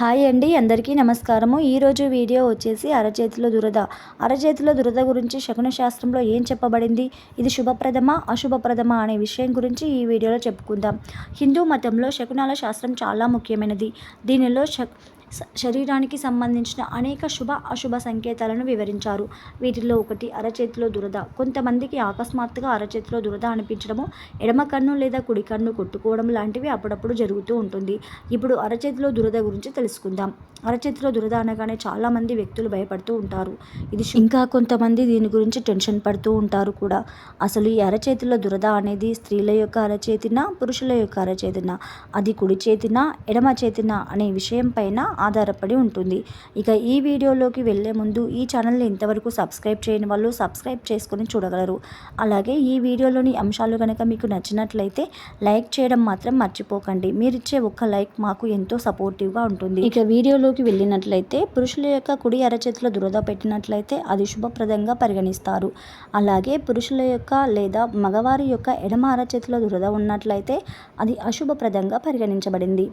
Hi అండి అందరికీ నమస్కారము. ఈరోజు వీడియో వచ్చేసి అరచేతిలో దురద. అరచేతిలో దురద గురించి శకున శాస్త్రంలో ఏం చెప్పబడింది? ఇది శుభప్రదమా అశుభప్రదమా అనే విషయం గురించి ఈ వీడియోలో చెప్పుకుందాం. హిందూ మతంలో శకునాల శాస్త్రం చాలా ముఖ్యమైనది. దీనిలో శక్ శరీరానికి సంబంధించిన అనేక శుభ అశుభ సంకేతాలను వివరించారు. వీటిలో ఒకటి అరచేతిలో దురద. కొంతమందికి అకస్మాత్తుగా అరచేతిలో దురద అనిపించడము ఎడమ కన్ను లేదా కుడి కన్ను కొట్టుకోవడం లాంటివి అప్పుడప్పుడు జరుగుతూ ఉంటుంది. ఇప్పుడు అరచేతిలో దురద గురించి తెలుసుకుందాం. అరచేతిలో దురద అనగానే చాలామంది వ్యక్తులు భయపడుతూ ఉంటారు. ఇది ఇంకా కొంతమంది దీని గురించి టెన్షన్ పడుతూ ఉంటారు కూడా. అసలు ఈ అరచేతిలో దురద అనేది స్త్రీల యొక్క అరచేతిన పురుషుల యొక్క అరచేతిన? అది కుడి చేతిన ఎడమ చేతిన? అనే విషయం పైన ఆధారపడి ఉంటుంది. ఇక ఈ వీడియోలోకి వెళ్ళే ముందు ఈ ఛానల్ని ఇంతవరకు సబ్స్క్రైబ్ చేయని వాళ్ళు సబ్స్క్రైబ్ చేసుకుని చూడగలరు. అలాగే ఈ వీడియోలోని అంశాలు కనుక మీకు నచ్చినట్లయితే లైక్ చేయడం మాత్రం మర్చిపోకండి. మీరిచ్చే ఒక్క లైక్ మాకు ఎంతో సపోర్టివ్గా ఉంటుంది. ఇక వీడియోలోకి వెళ్ళినట్లయితే పురుషుల యొక్క కుడి అరచేతిలో దురద పెట్టినట్లయితే అది శుభప్రదంగా పరిగణిస్తారు. అలాగే పురుషుల యొక్క లేదా మగవారి యొక్క ఎడమ అరచేతిలో దురద ఉన్నట్లయితే అది అశుభప్రదంగా పరిగణించబడింది.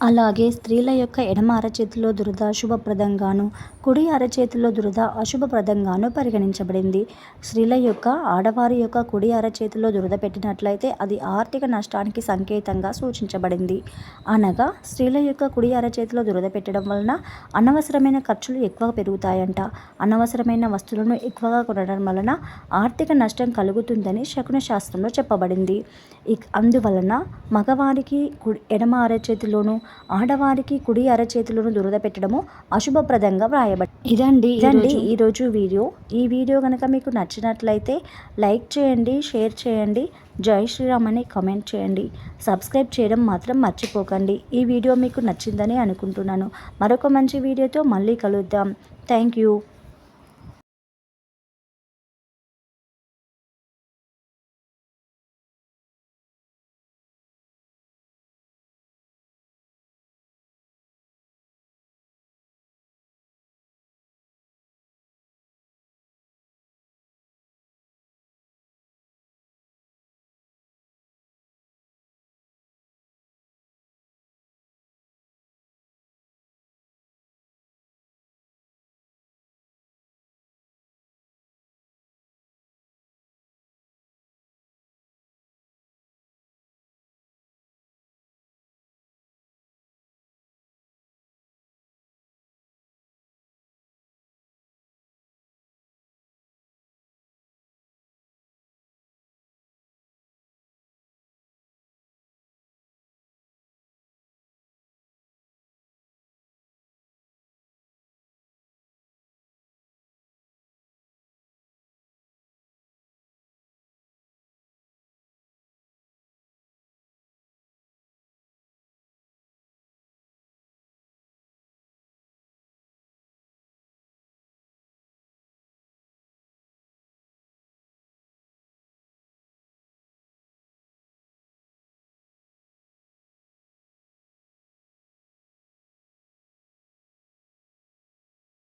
అలాగే స్త్రీల యొక్క ఎడమ అరచేతిలో దురద శుభప్రదంగాను కుడి అరచేతిలో దురద అశుభప్రదంగాను పరిగణించబడింది. స్త్రీల యొక్క ఆడవారి యొక్క కుడి అరచేతిలో దురద పెట్టినట్లయితే అది ఆర్థిక నష్టానికి సంకేతంగా సూచించబడింది. అనగా స్త్రీల యొక్క కుడి అరచేతిలో దురద పెట్టడం వలన అనవసరమైన ఖర్చులు ఎక్కువ పెరుగుతాయంట. అనవసరమైన వస్తువులను ఎక్కువగా కొనడం వలన ఆర్థిక నష్టం కలుగుతుందని శకున శాస్త్రంలో చెప్పబడింది. అందువలన మగవారికి కుడి ఎడమ అరచేతిలోను ఆడవారికి కుడి అరచేతిలోను దురద పెట్టడము అశుభప్రదంగా వ్రాయబడి ఇదండి ఇదండి ఈరోజు వీడియో. ఈ వీడియో కనుక మీకు నచ్చినట్లయితే లైక్ చేయండి షేర్ చేయండి జై శ్రీరామ్ అని కామెంట్ చేయండి. సబ్స్క్రైబ్ చేయడం మాత్రం మర్చిపోకండి. ఈ వీడియో మీకు నచ్చిందని అనుకుంటున్నాను. మరొక మంచి వీడియోతో మళ్ళీ కలుద్దాం. Thank you.